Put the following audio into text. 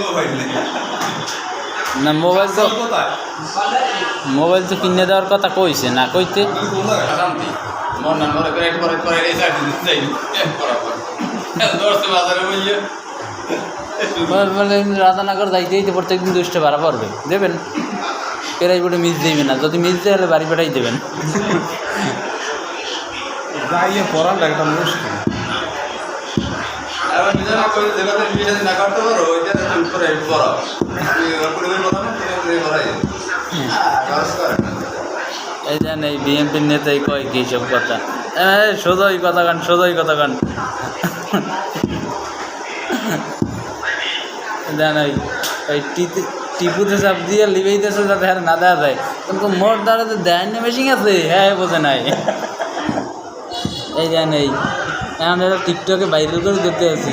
Mobile না mobile তো mobile তো কিনে দেওয়ার কথা কইছে না কইতে? রাধানগর যাইতে দিতে প্রত্যেক দিন দুশটা ভাড়া পড়বে। দেবেন? পেরাই বলে মিস দিবে না। যদি মিস দেয় হলে বাড়ি পাঠাই দেবেন। যাইয়ে পড়াটা একটা মুশকিল। না এই জান এই বিএনপির নেতাই কয় কি সব কথা। এই সোজাই কথা গান সোজাই কথা গান দেন ওই ওই টিপুতে চাপ দিয়ে লিবেইতেছে যাতে আর না দেওয়া যায়। কিন্তু মোট দাঁড়াতে দেয় না মেশিন আছে হ্যাঁ বোঝে নাই। এই জান এই এখন এটা টিকটকে ভাইরাল করে দিতে আছি।